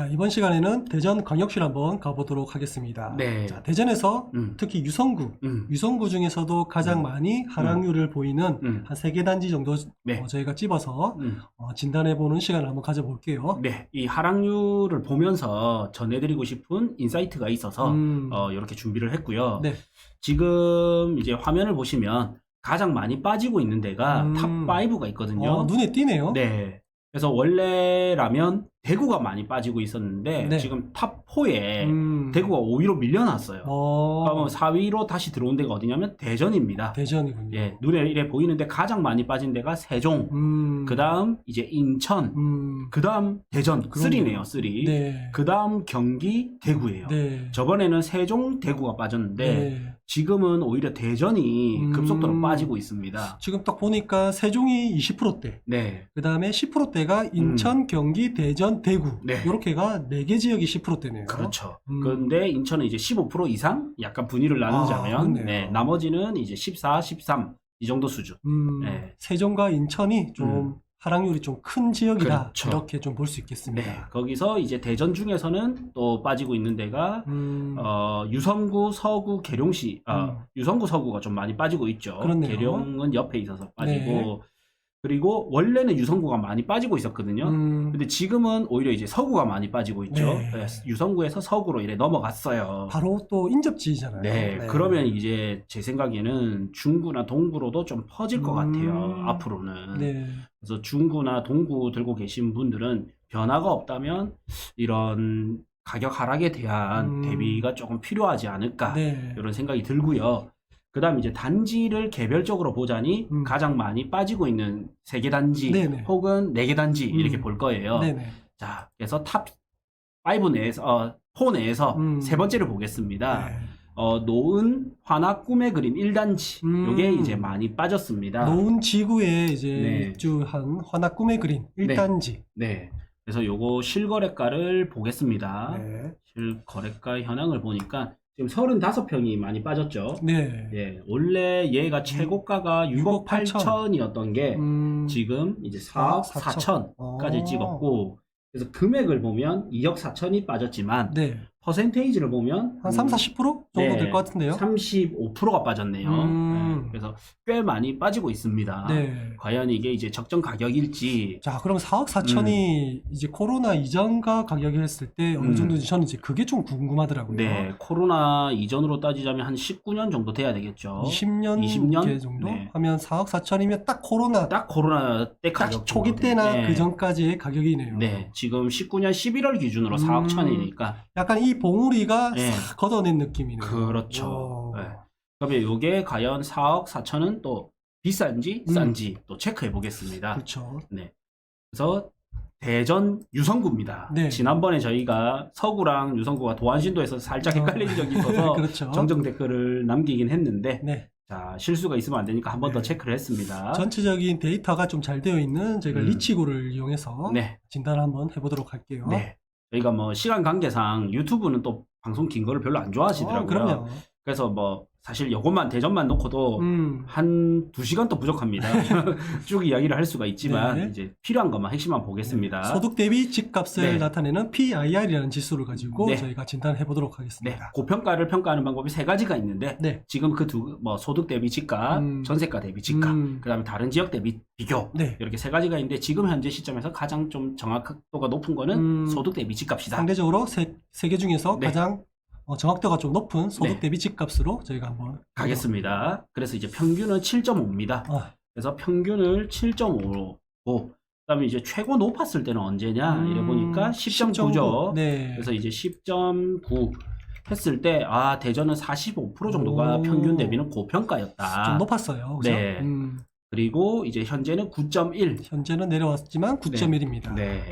자, 이번 시간에는 대전 광역시를 한번 가보도록 하겠습니다. 네. 자, 대전에서 음. 특히 유성구, 음. 유성구 중에서도 가장 음. 많이 하락률을 보이는 음. 한 세 개 단지 정도 네. 어, 저희가 찝어서 음. 어, 진단해보는 시간을 한번 가져볼게요. 네, 이 하락률을 보면서 전해드리고 싶은 인사이트가 있어서 음. 어, 이렇게 준비를 했고요. 네. 지금 이제 화면을 보시면 가장 많이 빠지고 있는 데가 음. 탑5가 있거든요. 어, 눈에 띄네요. 네. 그래서 원래라면 대구가 많이 빠지고 있었는데 네. 지금 탑 4에 음. 대구가 5위로 밀려났어요. 어, 그러면 4위로 다시 들어온 데가 어디냐면 대전입니다. 대전이군요. 예, 눈에 이래 보이는데 가장 많이 빠진 데가 세종, 음. 그 다음 이제 인천, 음. 그 다음 대전, 그러네요. 3네요, 3. 네. 그 다음 경기, 대구예요. 네. 저번에는 세종, 대구가 빠졌는데 네. 지금은 오히려 대전이 음. 급속도로 빠지고 있습니다. 지금 딱 보니까 세종이 20%대, 네, 그 다음에 10%대가 인천, 경기, 대전, 대구. 음. 네. 이렇게가 4개 지역이 10%대네요. 그렇죠. 음. 그런데 인천은 이제 15% 이상 약간 분위를 나누자면 아. 네, 나머지는 이제 14, 13 이 정도 수준. 음, 네. 세종과 인천이 좀 음. 하락률이 좀 큰 지역이다. 그렇죠. 이렇게 좀 볼수 네, 있겠습니다. 거기서 이제 대전 중에서는 또 빠지고 있는 데가 음, 어, 유성구, 서구, 계룡시, 아, 음. 유성구, 서구가 좀 많이 빠지고 있죠. 그렇네요. 계룡은 옆에 있어서 빠지고, 네. 그리고 원래는 유성구가 많이 빠지고 있었거든요. 음, 근데 지금은 오히려 이제 서구가 많이 빠지고 있죠. 네. 네, 유성구에서 서구로 이래 넘어갔어요. 바로 또 인접지잖아요. 네, 그러면 이제 제 생각에는 중구나 동구로도 좀 퍼질 것 음. 같아요. 앞으로는. 네. 그래서 중구나 동구 들고 계신 분들은 변화가 없다면 이런 가격 하락에 대한 음. 대비가 조금 필요하지 않을까 네. 이런 생각이 들고요. 그 다음 이제 단지를 개별적으로 보자니 음. 가장 많이 빠지고 있는 세 개 단지 네네. 혹은 네 개 단지 이렇게 음. 볼 거예요. 네네. 자, 그래서 탑 5 내에서 어, 4 내에서 음. 세 번째를 보겠습니다. 네. 어, 노은 화나 꿈의 그림 1단지. 음. 요게 이제 많이 빠졌습니다. 노은 지구에 이제 네. 입주한 화나 꿈의 그림 1단지. 네. 그래서 요거 실거래가를 보겠습니다. 네. 실거래가 현황을 보니까 지금 35평이 많이 빠졌죠. 네. 예. 원래 얘가 최고가가 6억 6억 8천. 8천이었던 게 음, 지금 이제 4억 4억 4천까지 어. 찍었고 그래서 금액을 보면 2억 4천이 빠졌지만 네. 퍼센테이지를 보면 한 3, 40% 정도 네, 될 것 같은데요. 35%가 빠졌네요. 음. 네, 그래서 꽤 많이 빠지고 있습니다. 네. 과연 이게 이제 적정 가격일지 자, 그럼 4억 4천이 이제 코로나 이전과 가격이 했을 때 어느 음. 정도인지 저는 이제 그게 좀 궁금하더라고요. 네, 코로나 이전으로 따지자면 한 19년 정도 돼야 되겠죠. 20년, 20년? 개 정도 네. 하면 4억 4천이면 딱 코로나 딱딱 코로나 때 가격 초기 때나 네. 그 전까지의 가격이네요. 네, 지금 19년 11월 기준으로 음. 4억 천이니까 약간 이 봉우리가 네. 싹 걷어낸 느낌이네요. 그렇죠. 오. 네. 그러면 이게 과연 4억 4천은 또 비싼지 음. 싼지 또 체크해 보겠습니다. 그렇죠. 그래서 대전 유성구입니다. 네. 지난번에 저희가 서구랑 유성구가 도안신도에서 살짝 헷갈린 적이 있어서 그렇죠. 정정 댓글을 남기긴 했는데 네. 자 실수가 있으면 안 되니까 한 번 더 네. 체크를 했습니다. 전체적인 데이터가 좀 잘 되어 있는 저희가 음. 리치고를 이용해서 네, 진단을 한번 해보도록 할게요. 네. 저희가 뭐 시간 관계상 유튜브는 또 방송 긴 거를 별로 안 좋아하시더라고요. 어, 그럼요. 그래서 뭐 사실 요것만 대전만 놓고도 음. 한 두 시간도 부족합니다. 쭉 이야기를 할 수가 있지만 네. 이제 필요한 것만 핵심만 보겠습니다. 소득 대비 집값을 네. 나타내는 PIR이라는 지수를 가지고 네. 저희가 진단해 보도록 네, 하겠습니다. 고평가를 평가하는 방법이 세 가지가 있는데 네. 지금 그 두 뭐 소득 대비 집값, 음. 전세가 대비 집값, 음. 그다음에 다른 지역 대비 비교 네. 이렇게 세 가지가 있는데 지금 현재 시점에서 가장 좀 정확도가 높은 거는 음. 소득 대비 집값이다. 상대적으로 세, 세개 중에서 네. 가장 어, 정확도가 좀 높은 소득 네. 대비 집값으로 저희가 한번 가겠습니다. 그래서 이제 평균은 7.5입니다. 아, 그래서 평균을 7.5로 보. 그다음에 이제 최고 높았을 때는 언제냐? 이래 음, 보니까 10.9죠. 네. 그래서 이제 10.9 했을 때 아 대전은 45% 정도가 오. 평균 대비는 고평가였다. 좀 높았어요. 그죠? 네. 음, 그리고 이제 현재는 9.1. 현재는 내려왔지만 9.1입니다. 네.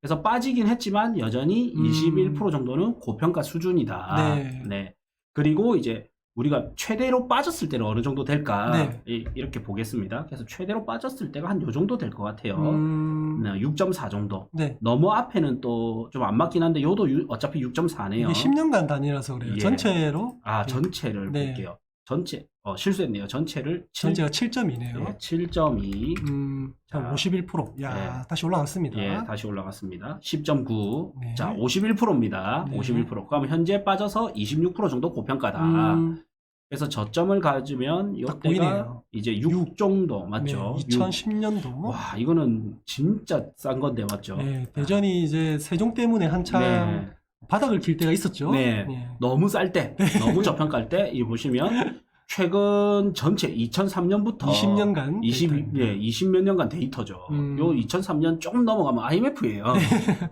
그래서 빠지긴 했지만 여전히 음. 21% 정도는 고평가 수준이다. 네. 그리고 이제 우리가 최대로 빠졌을 때는 어느 정도 될까? 네. 이- 이렇게 보겠습니다. 그래서 최대로 빠졌을 때가 한 요 정도 될 것 같아요. 음, 네, 6.4 정도. 네. 너무 앞에는 또 좀 안 맞긴 한데 요도 유- 어차피 6.4네요. 이게 10년간 단위라서 그래요. 예. 전체로 아 네. 전체를 네. 볼게요. 전체 어, 실수했네요. 전체를 7, 전체가 7점이네요. 예, 7.2 음, 자. 한 51%. 야, 다시 올라갔습니다. 예, 다시 올라갔습니다. 10.9. 네. 자, 51%입니다. 네. 51%. 그럼 현재 빠져서 26% 정도 고평가다. 음, 그래서 저점을 가지면 딱 이때가 보이네요. 이제 6 정도 맞죠? 네, 6. 2010년도. 와, 이거는 진짜 싼 건데 맞죠? 네, 대전이 이제 세종 때문에 한참 네. 바닥을 길 때가 있었죠. 네. 예. 너무 쌀 때, 너무 저평가일 때, 이 보시면 최근 전체 2003년부터 20년간 20, 데이터입니다. 예, 20 몇 년간 데이터죠. 음. 요 2003년 조금 넘어가면 IMF예요.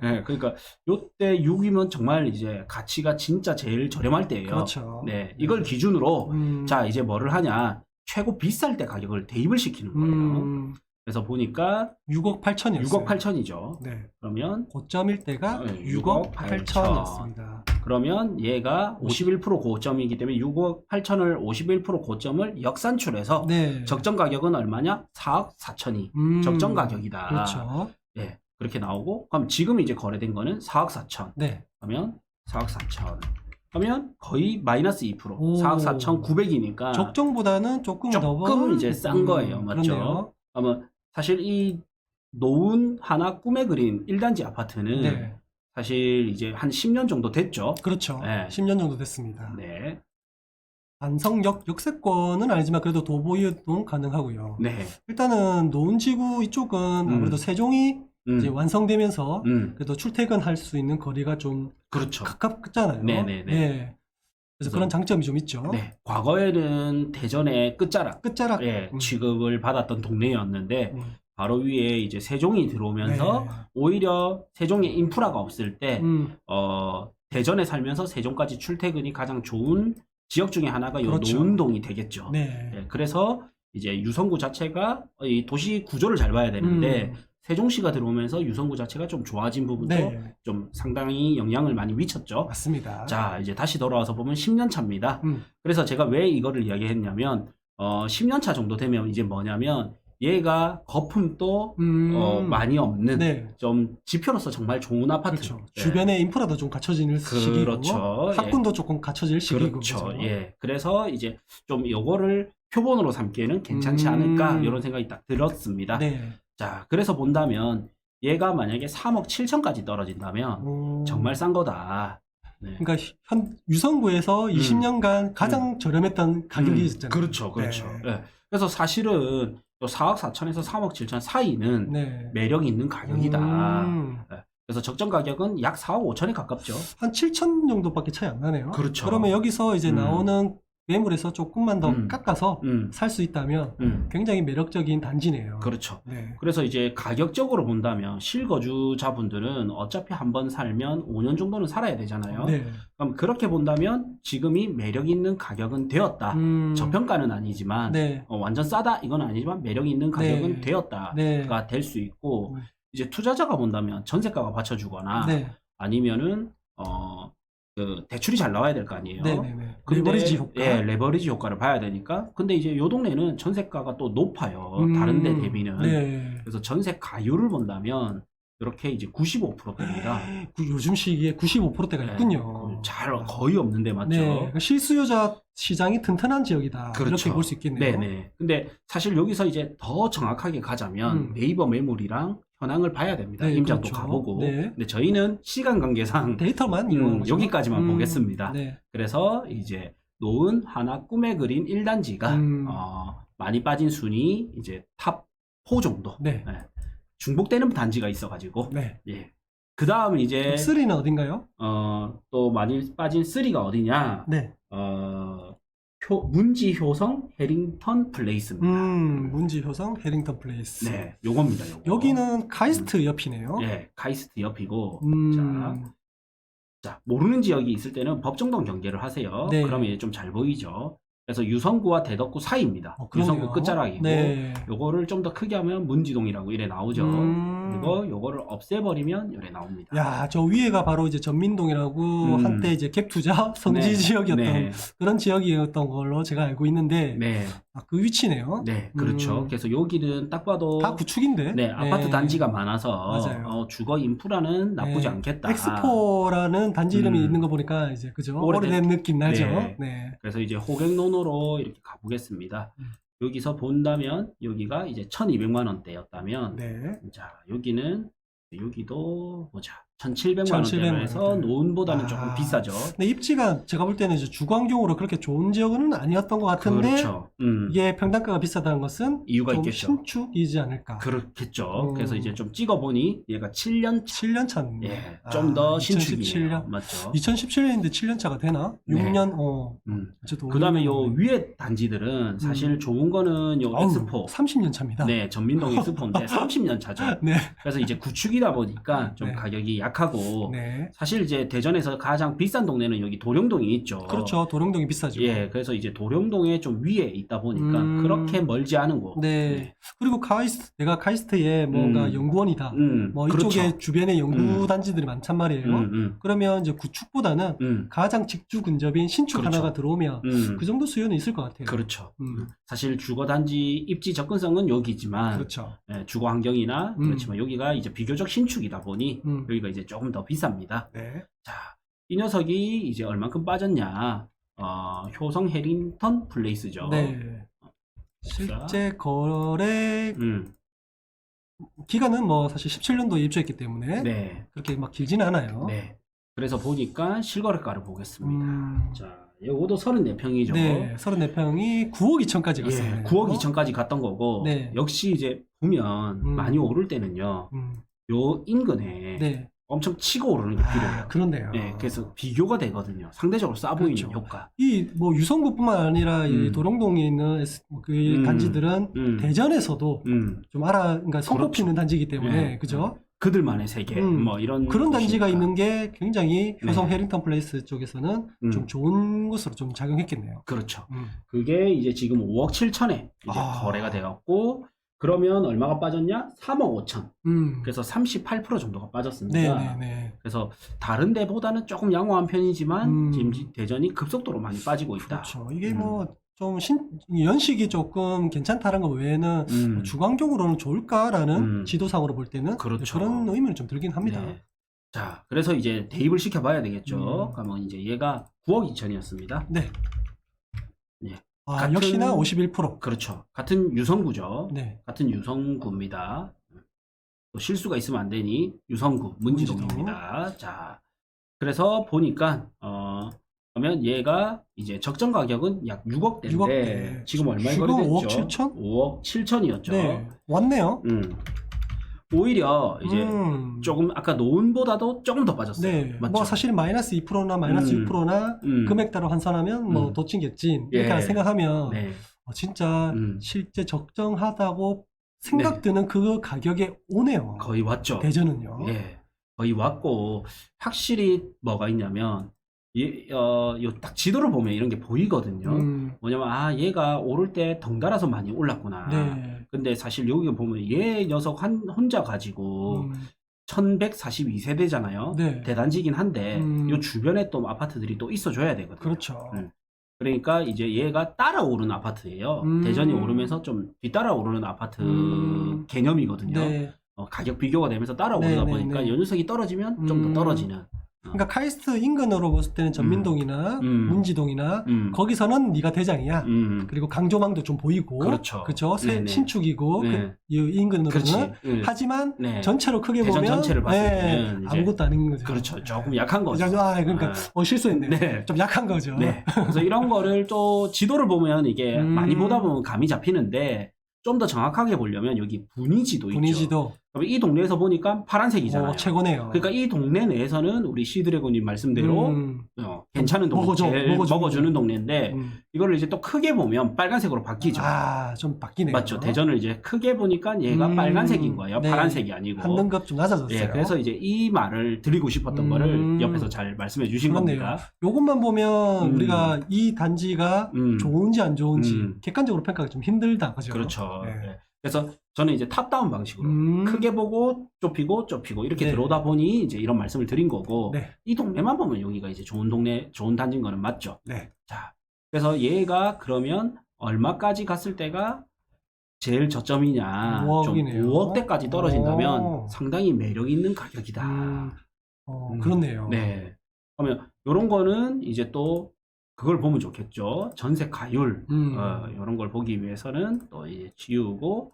네, 그러니까 요때 6이면 정말 이제 가치가 진짜 제일 저렴할 때예요. 그렇죠. 네, 이걸 기준으로 음, 자 이제 뭐를 하냐? 최고 비쌀 때 가격을 대입을 시키는 거예요. 음, 그래서 보니까 6억 8천이었어요. 6억 8천이죠. 네. 그러면 고점일 때가 네, 6억 6억 8천이었습니다. 그러면 얘가 51% 고점이기 때문에 6억 8천을 51% 고점을 역산출해서 네. 적정 가격은 얼마냐? 4억 4천이 음, 적정 가격이다. 그렇죠. 예, 그렇게 나오고 그럼 지금 이제 거래된 거는 4억 4천. 네. 그러면 4억 4천. 그러면 거의 마이너스 2%. 오. 4억 4천 9백이니까 적정보다는 조금 더 아. 조금 이제 싼 거예요. 맞죠? 그러면 사실 이 노은 하나 꿈에 그린 1단지 아파트는 네. 사실 이제 한 10년 정도 됐죠. 그렇죠. 네. 10년 정도 됐습니다. 네. 안성역 역세권은 아니지만 그래도 도보이동 가능하고요. 네. 일단은 노은지구 이쪽은 아무래도 음. 세종이 음. 이제 완성되면서 음. 그래도 출퇴근할 수 있는 거리가 좀 그렇죠. 가깝잖아요. 네네네. 예. 그래서 그래서- 그런 장점이 좀 있죠. 네. 과거에는 대전의 끝자락 끝자락. 예, 음. 취급을 받았던 동네였는데 음. 바로 위에 이제 세종이 들어오면서 오히려 세종에 인프라가 없을 때 네. 음, 어, 대전에 살면서 세종까지 출퇴근이 가장 좋은 지역 중에 하나가 요 그렇죠. 노은동이 되겠죠. 네. 예, 그래서 이제 유성구 자체가 이 도시 구조를 잘 봐야 되는데 음, 세종시가 들어오면서 유성구 자체가 좀 좋아진 부분도 네. 좀 상당히 영향을 많이 미쳤죠. 맞습니다. 자, 이제 다시 돌아와서 보면 10년 차입니다. 음, 그래서 제가 왜 이거를 이야기했냐면 어, 10년 차 정도 되면 이제 뭐냐면 얘가 거품도 음, 어, 많이 없는 네. 좀 지표로서 정말 좋은 아파트. 그렇죠. 네. 주변에 인프라도 좀 갖춰지는 시기고 그렇죠. 예. 학군도 조금 갖춰질 시기고 그렇죠. 그죠? 예. 그래서 이제 좀 요거를 표본으로 삼기에는 괜찮지 음. 않을까 이런 생각이 딱 들었습니다. 네. 자, 그래서 본다면 얘가 만약에 3억 7천까지 떨어진다면 오. 정말 싼 거다. 네. 그러니까 현 유성구에서 20년간 가장 저렴했던 가격이었잖아요. 그렇죠, 그렇죠. 네. 예. 그래서 사실은 요 4억 4천에서 3억 7천 사이는 네. 매력 있는 가격이다. 음, 그래서 적정 가격은 약 4억 5천에 가깝죠. 한 7천 정도밖에 차이 안 나네요. 그렇죠. 그러면 여기서 이제 음. 나오는 매물에서 조금만 더 음. 깎아서 음, 살 수 있다면 음, 굉장히 매력적인 단지네요. 그렇죠. 네. 그래서 이제 가격적으로 본다면 실거주자분들은 어차피 한번 살면 5년 정도는 살아야 되잖아요. 네. 그럼 그렇게 본다면 지금이 매력 있는 가격은 되었다. 음, 저평가는 아니지만 네. 어, 완전 싸다 이건 아니지만 매력 있는 가격은 네. 되었다가 네. 될수 있고 음. 이제 투자자가 본다면 전세가가 받쳐주거나 네. 아니면은 어, 그 대출이 잘 나와야 될 거 아니에요. 네네네. 근데, 레버리지 효과. 예, 레버리지 효과를 봐야 되니까. 근데 이제 요 동네는 전세가가 또 높아요. 다른 데 음, 대비는. 네. 그래서 전세 가율을 본다면 이렇게 이제 95%대입니다. 그 요즘 시기에 95%대가 있군요. 잘 거의 없는데 맞죠? 네. 그러니까 실수요자 시장이 튼튼한 지역이다. 그렇죠. 이렇게 볼 수 있겠네요. 네네. 근데 사실 여기서 이제 더 정확하게 가자면 음. 네이버 매물이랑 현황을 봐야 됩니다. 네, 임장도 그렇죠. 가보고. 네. 근데 저희는 시간 관계상 데이터만 음, 이용한 거죠. 여기까지만 보겠습니다. 네. 그래서 이제 노은 하나 꿈에 그린 1단지가 음. 어, 많이 빠진 순위 이제 탑 4 정도. 네. 중복되는 단지가 있어가지고. 네. 예. 그 다음 이제 3는 어딘가요? 어, 또 많이 빠진 3가 어디냐? 네. 어, 효- 문지 효성 해링턴 플레이스입니다. 음, 문지 효성 해링턴 플레이스. 네, 요겁니다. 요거. 여기는 카이스트 옆이네요. 예, 카이스트 옆이고. 음, 자, 자, 모르는 지역이 있을 때는 법정동 경계를 하세요. 네. 그러면 좀 잘 보이죠. 그래서 유성구와 대덕구 사이입니다. 어. 유성구 끝자락이고 네. 요거를 좀 더 크게 하면 문지동이라고 이래 나오죠. 음, 그리고 요거를 없애버리면 요래 나옵니다. 야, 저 위에가 바로 이제 전민동이라고 음. 한때 이제 갭 투자 성지 네. 지역이었던 네. 그런 지역이었던 걸로 제가 알고 있는데 네, 아, 그 위치네요. 네, 그렇죠. 음. 그래서 여기는 딱 봐도 다 구축인데. 네, 아파트 네. 단지가 많아서 맞아요. 어, 주거 인프라는 나쁘지 네. 않겠다. 엑스포라는 단지 이름이 음. 있는 거 보니까 이제 그죠? 오래된- 오래된, 느낌 나죠. 네. 네. 그래서 이제 호객논으로 이렇게 가보겠습니다. 음. 여기서 본다면 여기가 이제 1,200만 원대였다면 네. 자 여기는 여기도 보자 1,700만 1700만 원대로 해서 원대. 노은보다는 아. 조금 비싸죠. 근데 입지가 제가 볼 때는 이제 주거환경으로 그렇게 좋은 지역은 아니었던 것 같은데 그렇죠. 음. 이게 평당가가 비싸다는 것은 이유가 좀 있겠죠. 신축이지 않을까. 그렇겠죠. 음. 그래서 이제 좀 찍어보니 얘가 7년 차. 7년 차인데. 예, 좀더 신축이에요. 2017년. 맞죠? 2017년인데 7년 차가 되나? 네. 6년 어. 음. 그 다음에 요. 위에 단지들은 사실 음. 좋은 거는 요 아우, 엑스포. 30년 차입니다. 네, 전민동 엑스포인데 30년 차죠. 네. 그래서 이제 구축이다 보니까 좀 네. 가격이 약 하고 네. 사실 이제 대전에서 가장 비싼 동네는 여기 도령동이 있죠. 그렇죠. 도령동이 비싸죠. 예, 그래서 이제 도령동에 좀 위에 있다 보니까 음. 그렇게 멀지 않은 곳. 네. 그리고 카이스트, 내가 카이스트에 뭔가 음. 연구원이다. 음, 뭐 그렇죠. 이쪽에 주변에 연구 음. 단지들이 많단 말이에요. 음, 음, 그러면 이제 구축보다는 음, 가장 직주 근접인 신축 그렇죠. 하나가 들어오면 음. 그 정도 수요는 있을 것 같아요. 그렇죠. 음. 사실 주거 단지 입지 접근성은 여기지만 그렇죠. 예, 주거 환경이나 음. 그렇지만 여기가 이제 비교적 신축이다 보니 음. 여기가 이제 조금 더 비쌉니다. 네. 자, 이 녀석이 이제 얼만큼 빠졌냐? 어, 효성 해링턴 플레이스죠. 네. 실제 거래 음, 기간은 뭐 사실 17년도에 입주했기 때문에 네, 그렇게 막 길지는 않아요. 네. 그래서 보니까 실거래가를 보겠습니다. 음. 자, 요것도 34평이죠. 네, 34평이 9억 2천까지 예, 갔어요. 9억 2천까지 갔던 거고 네. 역시 이제 보면 음. 많이 오를 때는요. 음, 요 인근에 네. 엄청 치고 오르는 게 필요해요. 아, 그런데요. 네, 그래서 비교가 되거든요. 상대적으로 싸 보이는 그렇죠. 효과. 이 뭐 유성구뿐만 아니라 이 음. 도롱동에 있는 S- 그 음. 단지들은 음, 대전에서도 음. 좀 알아, 그러니까 손꼽히는 그렇죠. 단지이기 때문에 네. 그죠? 그들만의 세계 음. 뭐 이런 그런 단지가 곳이니까. 있는 게 굉장히 효성 네. 해링턴 플레이스 쪽에서는 음. 좀 좋은 것으로 좀 작용했겠네요. 그렇죠. 음. 그게 이제 지금 5억 7천에 이제 아. 거래가 돼갖고 그러면 얼마가 빠졌냐? 3억 5천. 음. 그래서 38% 정도가 빠졌습니다. 네네네. 그래서 다른 데보다는 조금 양호한 편이지만 음. 지금 대전이 급속도로 많이 빠지고 있다. 그렇죠. 이게 음. 뭐좀 신, 연식이 조금 괜찮다는 거 외에는 음. 뭐 주관경으로는 좋을까라는 음. 지도상으로 볼 때는 그렇죠. 런 의미는 좀 들긴 합니다. 네. 자, 그래서 이제 대입을 시켜봐야 되겠죠. 음. 그러면 이제 얘가 9억 2천이었습니다. 네. 네. 아, 같은- 역시나 51%. 그렇죠. 같은 유성구죠. 네. 같은 유성구입니다. 또 실수가 있으면 안 되니 유성구 문지동입니다. 자, 그래서 보니까 어 그러면 얘가 이제 적정 가격은 약 6억대인데 6억 대. 지금 얼마에 지금 거래됐죠? 5억 7천? 5억 7천이었죠. 네. 왔네요. 음. 오히려 이제 음. 조금 아까 노은보다도 조금 더 빠졌어요. 네. 맞죠? 뭐 사실 마이너스 2%나 마이너스 음. 6%나 음. 금액 따로 환산하면 뭐 음. 더 찡겠지. 예. 이렇게 생각하면 네. 어, 진짜 음. 실제 적정하다고 생각드는 그 가격에 오네요. 거의 왔죠. 대전은요. 예, 거의 왔고 확실히 뭐가 있냐면 예, 어, 요 딱 지도를 보면 이런 게 보이거든요. 음. 뭐냐면 아 얘가 오를 때 덩달아서 많이 올랐구나. 네. 근데 사실 여기 보면 얘 녀석 한 혼자 가지고 음. 1142세대잖아요. 네. 대단지긴 한데 음. 요 주변에 또 아파트들이 또 있어줘야 되거든요. 그렇죠. 음. 그러니까 이제 얘가 따라 오르는 아파트예요. 음. 대전이 오르면서 좀 뒤따라 오르는 아파트 음. 개념이거든요. 네. 어, 가격 비교가 되면서 따라 오르다 네, 네, 보니까 네. 요 녀석이 떨어지면 좀더 음. 떨어지는. 그러니까 카이스트 인근으로 봤을 때는 전민동이나 음. 문지동이나 음. 거기서는 네가 대장이야. 음. 그리고 강조망도 좀 보이고 그렇죠. 그죠? 새- 네네. 신축이고 네. 그, 이 인근으로는 그렇지. 응. 하지만 네. 전체로 크게 대전 보면 전체를 봤을 네, 때는 이제 아무것도 아닌 거죠. 그렇죠. 조금 약한 거죠. 아, 그러니까 아. 어, 실수했네. 네. 좀 약한 거죠. 네. 그래서 이런 거를 또 지도를 보면 이게 음. 많이 보다 보면 감이 잡히는데 좀 더 정확하게 보려면 여기 분위지도 있죠. 분위지도 이 동네에서 보니까 파란색이잖아요. 어, 최고네요. 그러니까 이 동네 내에서는 우리 시드래곤님 말씀대로 음, 어, 괜찮은 동네, 먹어줘, 제일 먹어주는 먹어주는 동네인데 음. 이거를 이제 또 크게 보면 빨간색으로 바뀌죠. 아, 좀 바뀌네요. 맞죠. 대전을 이제 크게 보니까 얘가 음, 빨간색인 거예요. 네. 파란색이 아니고. 한 등급 좀 낮아졌어요. 예, 그래서 이제 이 말을 드리고 싶었던 음. 거를 옆에서 잘 말씀해 주신 그렇네요. 겁니다. 요것만 보면 음. 우리가 이 단지가 음. 좋은지 안 좋은지 음. 객관적으로 평가가 좀 힘들다. 그죠? 그렇죠. 네. 예. 그래서 저는 이제 탑다운 방식으로 음. 크게 보고 좁히고 좁히고 이렇게 네. 들어오다 보니 이제 이런 말씀을 드린 거고 네. 이 동네만 보면 여기가 이제 좋은 동네 좋은 단지인 거는 맞죠. 네. 자, 그래서 얘가 그러면 얼마까지 갔을 때가 제일 저점이냐? 5억이네요. 좀 5억대까지 떨어진다면 오. 상당히 매력 있는 가격이다. 음, 어, 음. 그렇네요. 네. 그러면 이런 거는 이제 또 그걸 보면 좋겠죠. 전세 가율 음. 어, 이런 걸 보기 위해서는 또 이제 지우고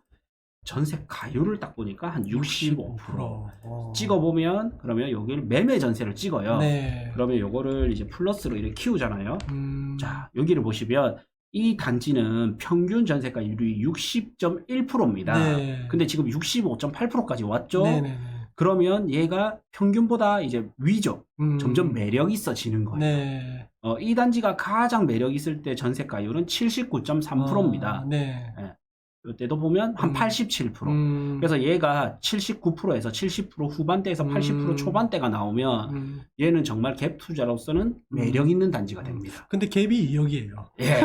전세 가율을 딱 보니까 한 65%. 어. 찍어보면 그러면 여기를 매매 전세를 찍어요. 네. 그러면 요거를 이제 플러스로 이렇게 키우잖아요. 음. 자, 여기를 보시면 이 단지는 평균 전세가율이 60.1%입니다. 네. 근데 지금 65.8%까지 왔죠. 네네네. 그러면 얘가 평균보다 이제 위죠. 음. 점점 매력 있어지는 거예요. 네. 어, 이 단지가 가장 매력 있을 때 전세가율은 79.3%입니다. 아, 네. 이 때도 보면 한 음. 87%. 음. 그래서 얘가 79%에서 70% 후반대에서 80% 음. 초반대가 나오면 음. 얘는 정말 갭 투자로서는 매력 있는 단지가 됩니다. 근데 갭이 2억이에요. 예.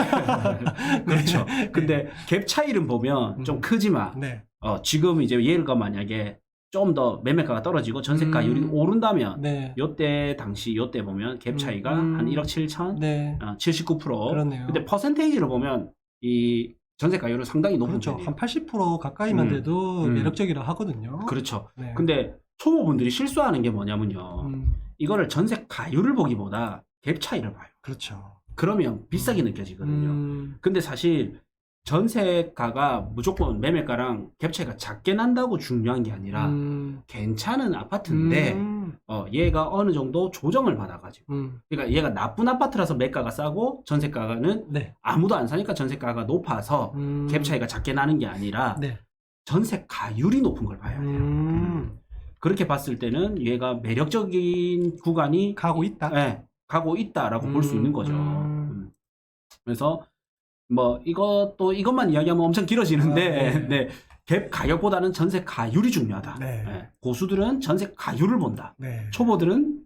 그렇죠. 근데 갭 차이를 보면 좀 음. 크지만 네. 어, 지금 이제 얘가 만약에 좀 더 매매가가 떨어지고 전세가율이 음. 오른다면 네. 요때 당시 요때 보면 갭 차이가 음. 한 1억 7천 네. 어, 79%. 그렇네요. 근데 퍼센테이지를 보면 이 전세가율은 상당히 높은 그렇죠. 편이에요. 한 80% 가까이만 음. 돼도 음. 매력적이라 하거든요. 그렇죠. 네. 근데 초보분들이 실수하는 게 뭐냐면요. 음. 이거를 전세 가율을 보기보다 갭 차이를 봐요. 그렇죠. 그러면 비싸게 느껴지거든요. 음. 근데 사실 전세가가 무조건 매매가랑 갭 차이가 작게 난다고 중요한 게 아니라 음. 괜찮은 아파트인데 음. 어, 얘가 어느 정도 조정을 받아가지고 음. 그러니까 얘가 나쁜 아파트라서 매가가 싸고 전세가는 네. 아무도 안 사니까 전세가가 높아서 음. 갭 차이가 작게 나는 게 아니라 네. 전세 가율이 높은 걸 봐야 돼요. 음. 그렇게 봤을 때는 얘가 매력적인 구간이 가고 있다. 예, 가고 있다라고 볼수 음, 있는 거죠. 음. 음. 그래서 뭐 이것도 이것만 이야기하면 엄청 길어지는데 아, 네. 네. 갭 가격보다는 전세 가율이 중요하다. 네. 예, 고수들은 전세 가율을 본다. 네. 초보들은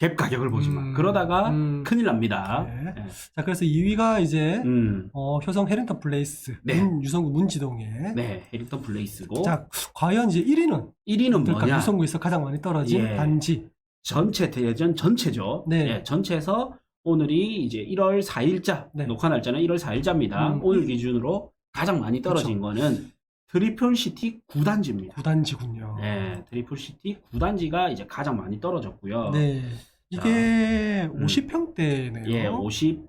갭 가격을 보지만 음, 그러다가 음. 큰일 납니다. 네. 예. 자, 그래서 2위가 이제 음, 어, 효성 해링턴 플레이스 네. 문, 유성구 문지동에. 네, 해링턴 플레이스고 자, 과연 이제 1위는 1위는 뭐냐? 유성구에서 가장 많이 떨어진 예. 단지. 전체 대전 전체죠. 네. 예, 전체에서 오늘이 이제 1월 4일자 네. 녹화 날짜는 1월 4일자입니다. 음. 오늘 기준으로 가장 많이 떨어진 거는 트리플 시티 9단지입니다. 구단지군요. 네, 트리플 시티 9단지가 이제 가장 많이 떨어졌고요. 네. 이게 음. 50평대네요. 예, 50,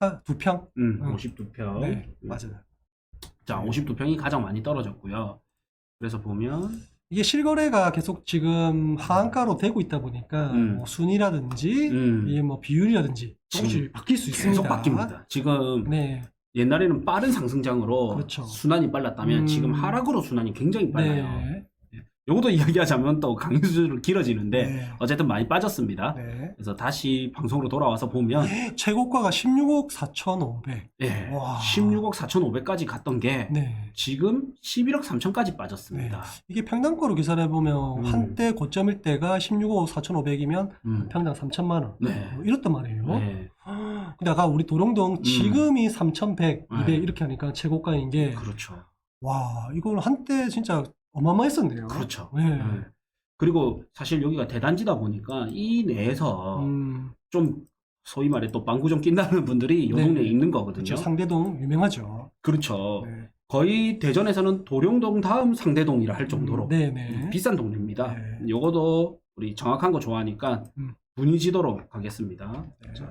아, 두 평? 음, 음. 52평. 네, 맞아요. 자, 52평이 가장 많이 떨어졌고요. 그래서 보면 이게 실거래가 계속 지금 하한가로 되고 있다 보니까 음. 뭐 순이라든지 음, 이게 뭐 비율이라든지 조금씩 바뀔 수 계속 있습니다. 바뀝니다. 지금 네. 옛날에는 빠른 상승장으로 그렇죠. 순환이 빨랐다면 음. 지금 하락으로 순환이 굉장히 빨라요. 네. 요것도 이야기하자면 또 강의수준으로 길어지는데 네. 어쨌든 많이 빠졌습니다. 네. 그래서 다시 방송으로 돌아와서 보면 최고가가 16억 4,500. 예, 와. 16억 4,500까지 갔던 게 네. 지금 11억 3천까지 빠졌습니다. 이게 평당가로 계산해 보면 음. 한때 고점일 때가 16억 4,500이면 음. 평당 3천만 원. 네. 뭐 이렇단 말이에요. 네, 근데 아까 우리 도롱동 지금이 3,100, 200 네. 이렇게 하니까 최고가인 게 그렇죠. 와, 이걸 한때 진짜 어마어마했었네요. 그렇죠. 네. 네. 그리고 사실 여기가 대단지다 보니까 이 내에서 음, 좀 소위 말해 또 방구 좀 낀다는 분들이 요 네. 동네에 있는 거거든요. 그렇죠. 상대동 유명하죠. 그렇죠. 네. 거의 대전에서는 도룡동 다음 상대동이라 할 정도로 네, 네. 비싼 동네입니다. 네. 요거도 우리 정확한 거 좋아하니까 음. 분위지도로 가겠습니다. 네. 자,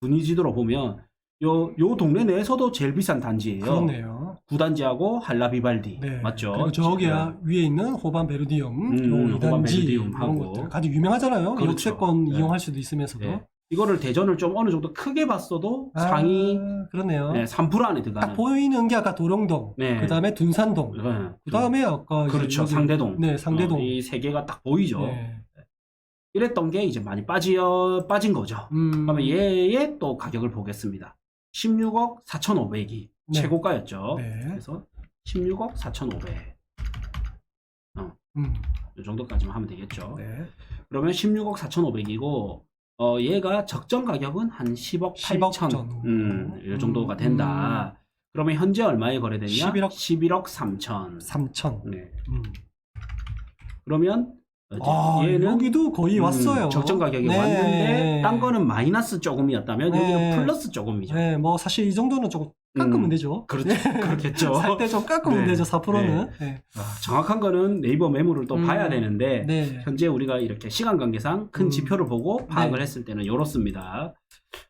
분위지도로 보면 요, 요 동네 내에서도 제일 비싼 단지예요. 그렇네요. 구단지하고 할라비발디 네. 맞죠? 그리고 저기야 위에 있는 호반 베르디움, 음, 요 호반 2단지 베르디움하고. 이런 것들 아주 유명하잖아요. 그렇죠. 역세권 네. 이용할 수도 있으면서도. 네. 이거를 대전을 좀 어느 정도 크게 봤어도 아, 상위 그러네요. 네, 3% 안에 딱 들어가는 보이는 게 아까 도롱동, 네. 그 다음에 둔산동, 네. 그 다음에 아까 이제 그렇죠 여기- 상대동 네, 상대동. 어, 이세 개가 딱 보이죠. 네. 이랬던 게 이제 많이 빠져 빠진 거죠. 음, 그러면 얘의 또 가격을 보겠습니다. 16억 4,500이 네. 최고가였죠. 네. 그래서 16억 4,500. 음, 이 정도까지만 하면 되겠죠. 네. 그러면 16억 4,500이고 어 얘가 적정 가격은 한 10억 10억 8천 정도. 음, 이 정도가 음, 된다. 그러면 현재 얼마에 거래되냐? 11억. 11억 3천. 3천. 네. 음. 그러면 아, 얘는 여기도 거의 음, 왔어요. 적정 가격이 네. 왔는데 딴 거는 마이너스 조금이었다면 네. 여기는 플러스 조금이죠. 네, 뭐 사실 이 정도는 조금 깎으면 음, 되죠. 그렇죠. 그렇겠죠. 살 때 좀 깎으면 네. 되죠. 4%는. 네. 아, 정확한 거는 네이버 매물을 또 음, 봐야 되는데 네. 현재 우리가 이렇게 시간 관계상 큰 음. 지표를 보고 파악을 네. 했을 때는 이렇습니다.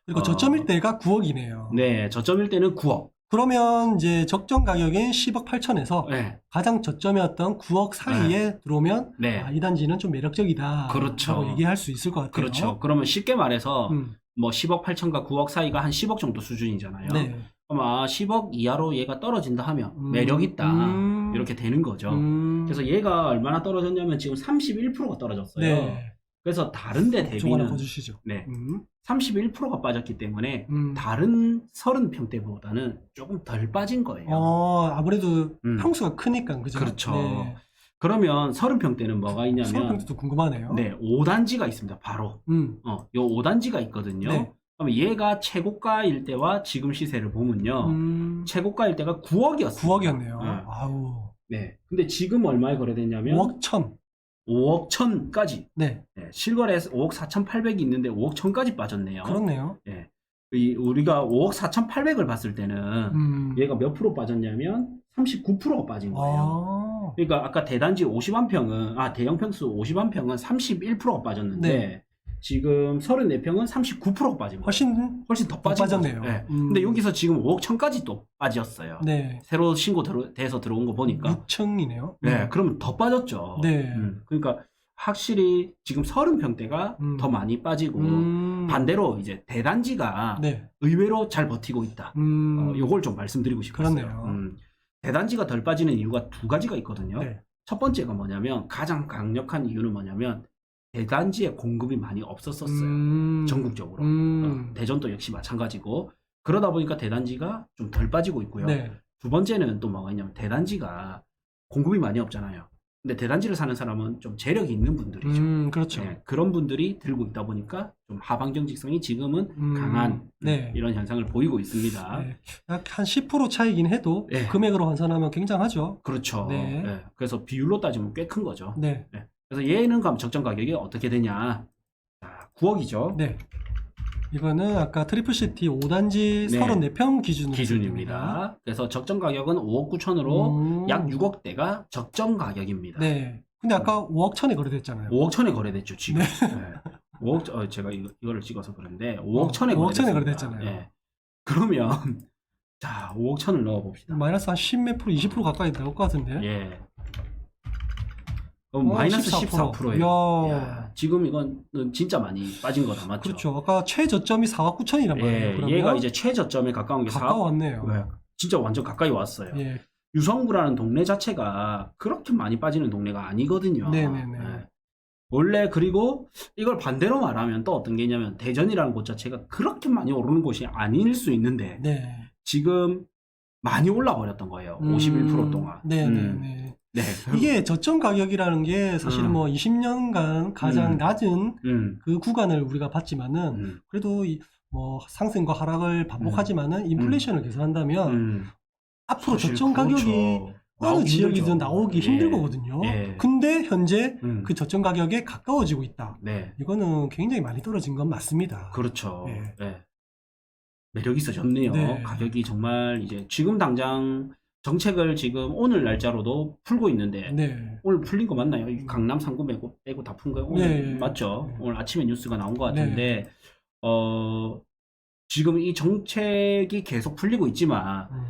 그리고 어. 저점일 때가 9억이네요. 네, 저점일 때는 9억. 그러면 이제 적정 가격인 10억 8천에서 네, 가장 저점이었던 9억 사이에 들어오면 네. 아, 이 단지는 좀 매력적이다. 그렇죠. 라고 얘기할 수 있을 것 같아요. 그렇죠. 그러면 쉽게 말해서 음, 뭐 10억 8천과 9억 사이가 한 10억 정도 수준이잖아요. 네. 그럼 아 10억 이하로 얘가 떨어진다 하면 음, 매력 있다 음, 이렇게 되는 거죠. 음, 그래서 얘가 얼마나 떨어졌냐면 지금 31%가 떨어졌어요. 네. 그래서 다른데 좀 하나 대비는. 네, 음, 31%가 빠졌기 때문에 음. 다른 30평대보다는 조금 덜 빠진 거예요. 어, 아무래도 음. 평수가 크니까 그죠? 그렇죠. 네. 그러면 30평대는 뭐가 있냐면 서울평도 궁금하네요. 네, 5단지가 있습니다. 바로. 음, 어, 요 5단지가 있거든요. 네. 그러면 얘가 최고가일 때와 지금 시세를 보면요. 음, 최고가일 때가 9억이었어요. 9억이었네요. 네. 아우, 네. 근데 지금 얼마에 거래됐냐면 5억 천. 5억 천까지. 네, 네. 실거래에서 5억 4,800이 있는데 5억 천까지 빠졌네요. 그렇네요. 네. 이 우리가 5억 4,800을 봤을 때는 음, 얘가 몇 프로 빠졌냐면 39%가 빠진 거예요. 아, 그러니까 아까 대단지 50안평은 아 대형 평수 50안평은 31%가 빠졌는데 네. 지금 34평은 39%가 빠진 거예요. 훨씬, 훨씬 더더 빠진 빠졌네요. 거죠. 네. 음. 근데 여기서 지금 5억 천까지 또 빠졌어요. 네. 새로 신고 들어, 돼서 들어온 거 보니까 6층이네요. 네, 그러면 더 빠졌죠. 네. 음, 그러니까 확실히 지금 30평대가 음. 더 많이 빠지고 음, 반대로 이제 대단지가 네. 의외로 잘 버티고 있다. 음, 어, 요걸 좀 말씀드리고 싶었어요. 그렇네요. 음, 대단지가 덜 빠지는 이유가 두 가지가 있거든요. 네. 첫 번째가 뭐냐면 가장 강력한 이유는 뭐냐면 대단지에 공급이 많이 없었었어요. 음, 전국적으로. 음, 어, 대전도 역시 마찬가지고 그러다 보니까 대단지가 좀 덜 빠지고 있고요. 네. 두 번째는 또 뭐가 있냐면 대단지가 공급이 많이 없잖아요. 근데 대단지를 사는 사람은 좀 재력이 있는 분들이죠. 음, 그렇죠. 네, 그런 분들이 들고 있다 보니까 좀 하방 경직성이 지금은 음, 강한 네. 이런 현상을 보이고 있습니다. 네. 약한 10% 차이긴 해도 네. 금액으로 환산하면 굉장하죠. 그렇죠. 네. 네, 그래서 비율로 따지면 꽤 큰 거죠. 네. 그래서 얘는 그럼 적정 가격이 어떻게 되냐? 자, 9억이죠. 네. 이거는 아까 트리플 시티 5단지 네. 34평 기준으로 기준입니다. 그래서 적정 가격은 5억 9천으로 음. 약 6억대가 적정 가격입니다. 네. 근데 아까 5억 천에 거래됐잖아요. 5억 천에 거래됐죠 지금. 네. 5억 어, 제가 이거, 이거를 찍어서 그런데 5억 어, 천에 5억 천에. 거래됐잖아요. 예. 그러면 자 5억 천을 넣어 봅시다. 마이너스 한 10몇 프로, 20% 가까이 나올 것 같은데. 예. 그럼 어, 마이너스 14%. 14%예요. 이야. 지금 이건 진짜 많이 빠진 거다 맞죠? 그렇죠. 아까 최저점이 4억 9천이란 말이에요. 예, 그러면 얘가 이제 최저점에 가까운 게 4억. 가까웠네요. 네, 진짜 완전 가까이 왔어요. 예. 유성구라는 동네 자체가 그렇게 많이 빠지는 동네가 아니거든요. 네네네. 예. 원래 그리고 이걸 반대로 말하면 또 어떤 게 있냐면 대전이라는 곳 자체가 그렇게 많이 오르는 곳이 아닐 수 있는데 네. 지금 많이 올라 버렸던 거예요. 음, 51% 동안. 네, 음, 네, 네. 네. 이게 저점 가격이라는 게 사실은 음. 뭐 20년간 가장 음. 낮은 음, 그 구간을 우리가 봤지만은 음, 그래도 이 뭐 상승과 하락을 반복하지만은 인플레이션을 계산한다면 음. 앞으로 사실 저점 가격이 그렇죠. 어느 나오기 지역이든 힘들죠. 나오기 예. 힘들 거거든요. 예. 근데 현재 음, 그 저점 가격에 가까워지고 있다. 네. 이거는 굉장히 많이 떨어진 건 맞습니다. 그렇죠. 예. 네. 매력 있어졌네요. 네. 가격이 정말 이제 지금 당장 정책을 지금 오늘 날짜로도 풀고 있는데 네. 오늘 풀린 거 맞나요? 이 강남 상구 빼고, 빼고 다 푼 거예요? 오늘 네. 맞죠? 네. 오늘 아침에 뉴스가 나온 것 같은데 어 지금 이 정책이 계속 풀리고 있지만 음,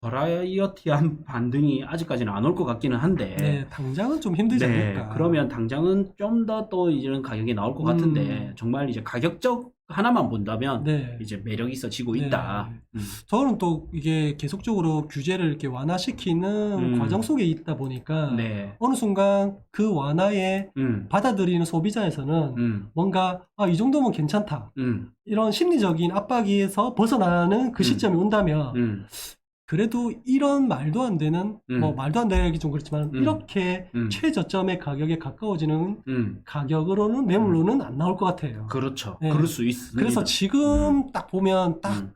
버라이어티한 반등이 아직까지는 안 올 것 같기는 한데 네, 당장은 좀 힘들지 네, 않을까. 그러면 당장은 좀 더 또 이런 가격이 나올 것 같은데 음. 정말 이제 가격적 하나만 본다면 네. 이제 매력 있어지고 네. 있다. 음. 저는 또 이게 계속적으로 규제를 이렇게 완화시키는 음. 과정 속에 있다 보니까 네. 어느 순간 그 완화에 음. 받아들이는 소비자에서는 음. 뭔가 아, 이 정도면 괜찮다. 음. 이런 심리적인 압박에서 벗어나는 그 음. 시점이 온다면 음. 그래도 이런 말도 안 되는 음. 뭐 말도 안 되기 좀 그렇지만 음. 이렇게 음. 최저점의 가격에 가까워지는 음. 가격으로는 매물로는 안 나올 것 같아요. 그렇죠. 네. 그럴 수 있습니다. 그래서 지금 딱 보면 딱 음.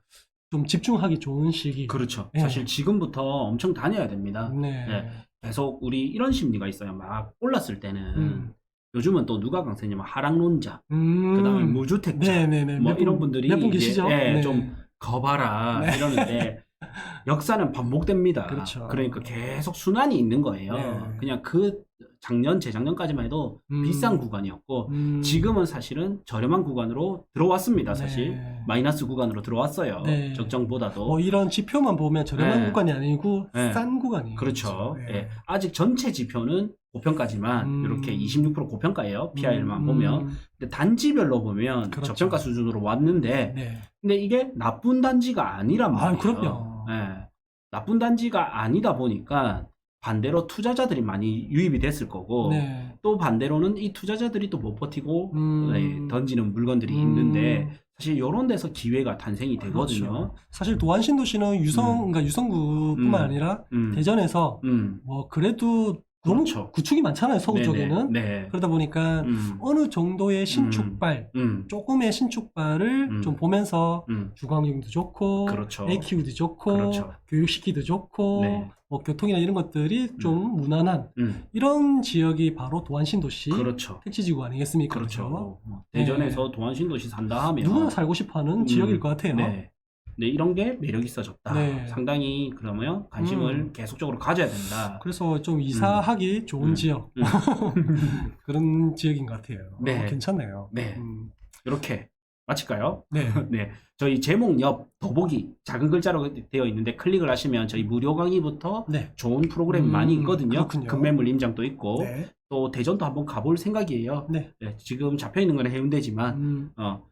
좀 집중하기 좋은 시기. 그렇죠. 예. 사실 지금부터 엄청 다녀야 됩니다. 네. 네. 계속 우리 이런 심리가 있어요. 막 올랐을 때는 음. 요즘은 또 누가 강세냐면 하락론자, 음. 그다음에 무주택자, 네 네 네. 뭐몇 이런 분- 분들이 몇분 계시죠? 예, 네. 좀 거봐라 네. 이러는데 역사는 반복됩니다. 그렇죠. 러니까 계속 순환이 있는 거예요. 네. 그냥 그 작년 재작년까지만 해도 음. 비싼 구간이었고 음. 지금은 사실은 저렴한 구간으로 들어왔습니다. 사실 네. 마이너스 구간으로 들어왔어요. 네. 적정보다도 뭐 이런 지표만 보면 저렴한 네. 구간이 아니고 네. 싼 구간이에요. 그렇죠. 네. 예. 아직 전체 지표는 고평가지만 음. 이렇게 26% 고평가예요. PIR만 음, 보면. 음. 근데 단지별로 보면 그렇죠. 적정가 수준으로 왔는데 네. 근데 이게 나쁜 단지가 아니란 아, 말이에요. 그럼요. 예. 나쁜 단지가 아니다 보니까 반대로 투자자들이 많이 유입이 됐을 거고 네. 또 반대로는 이 투자자들이 또 못 버티고 음. 네, 던지는 물건들이 음. 있는데 사실 이런 데서 기회가 탄생이 되거든요. 그렇죠. 사실 도안 신도시는 유성, 음. 그러니까 유성구뿐만 음. 아니라 음. 대전에서 음. 뭐 그래도 너무 그렇죠. 구축이 많잖아요 서구 네네. 쪽에는 네. 그러다 보니까 음. 어느 정도의 신축발 음. 조금의 신축발을 음. 좀 보면서 음. 주거환경도 좋고 그렇죠. 애 키우기도 좋고 그렇죠. 교육시키기도 좋고 네. 뭐 교통이나 이런 것들이 좀 무난한 음. 이런 지역이 바로 도안신도시 그렇죠. 택지지구 아니겠습니까? 그렇죠. 그죠? 대전에서 도안신도시 산다 하면 누구나 살고 싶어하는 음. 지역일 것 같아요. 네. 네, 이런 게 매력 있어졌다. 네. 상당히 그러면 관심을 음. 계속적으로 가져야 된다. 그래서 좀 이사하기 좋은 음. 지역 음. 그런 지역인 것 같아요. 네. 어, 괜찮네요. 네. 음. 이렇게 마칠까요? 네. 네. 저희 제목 옆 더보기 작은 글자로 되어 있는데 클릭을 하시면 저희 무료 강의부터 네. 좋은 프로그램이 음, 많이 있거든요. 그렇군요. 금매물 임장도 있고 네. 또 대전도 한번 가볼 생각이에요. 네. 네, 지금 잡혀 있는 건 해운대지만 음, 어, 이-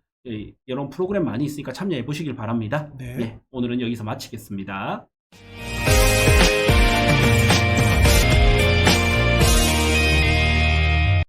이런 프로그램 많이 있으니까 참여해 보시길 바랍니다. 네. 네, 오늘은 여기서 마치겠습니다.